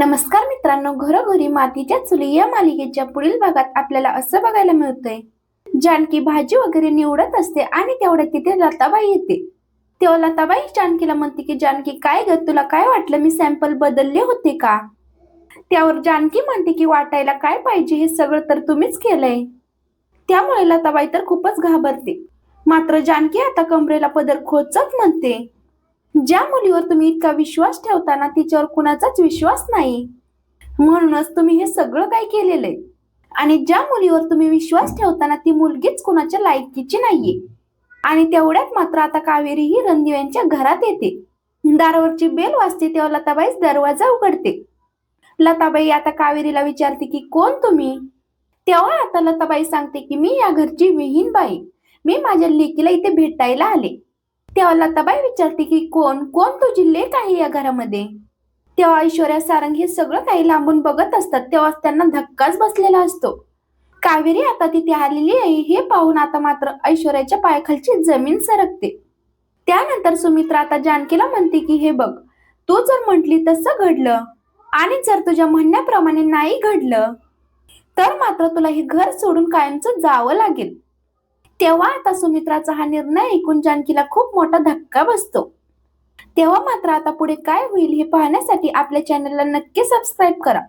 नमस्कार मित्रांनो घरोघरी मातीच्या चुली या मालिकेच्या पुढील भागात आपल्याला असं बघायला मिळतंय. जानकी भाजी वगैरे निवडत असते आणि तेवढ्या तिथे लताबाई येते. तेव्हा लताबाई जानकीला म्हणते की जानकी काय ग तुला काय वाटलं मी सॅम्पल बदलले होते का? त्यावर जानकी म्हणते की वाटायला काय पाहिजे हे सगळं तर तुम्हीच केलंय. त्यामुळे लताबाई तर खूपच घाबरते. मात्र जानकी आता कमरेला पदर खोचत म्हणते. ज्या मुलीवर तुम्ही इतका विश्वास ठेवताना तिच्यावर कुणाचाच विश्वास नाही. म्हणूनच तुम्ही हे सगळं काय केलेलं आहे? आणि ज्या मुलीवर तुम्ही विश्वास ठेवताना ती मुलगीच कुणाच्या लायकीची नाहीये. आणि तेवढ्यात मात्र आता कावेरी ही रणदिव्यांच्या घरात येते. दारावरची बेल वाजते तेव्हा लताबाईच दरवाजा उघडते. लताबाई आता कावेरीला विचारते की कोण तुम्ही? तेव्हा आता लताबाई सांगते की मी या घरची विहीन बाई मी माझ्या लेकीला इथे भेटायला आले. तेव्हा लताबाई विचारते की कोण? कोण तुझी लेख आहे या घरामध्ये? तेव्हा ऐश्वर्या सारंग हे सगळं काही लांबून बघत असतात. तेव्हा त्यांना धक्काच बसलेला असतो. कावेरी आता तिथे आलेली आहे. हे पाहून आता मात्र ऐश्वर्याच्या पायाखालची जमीन सरकते. त्यानंतर सुमित्रा आता जानकीला म्हणते की हे बघ तू जर म्हटली तसं घडलं आणि जर तुझ्या म्हणण्याप्रमाणे नाही घडलं तर मात्र तुला हे घर सोडून कायमचं जावं लागेल. तेव्हा आता सुमित्राचा हा निर्णय ऐकून जानकीला खूप मोठा धक्का बसतो. तेव्हा मात्र आता पुढे काय होईल हे पाहण्यासाठी आपल्या चॅनलला नक्की सबस्क्राईब करा.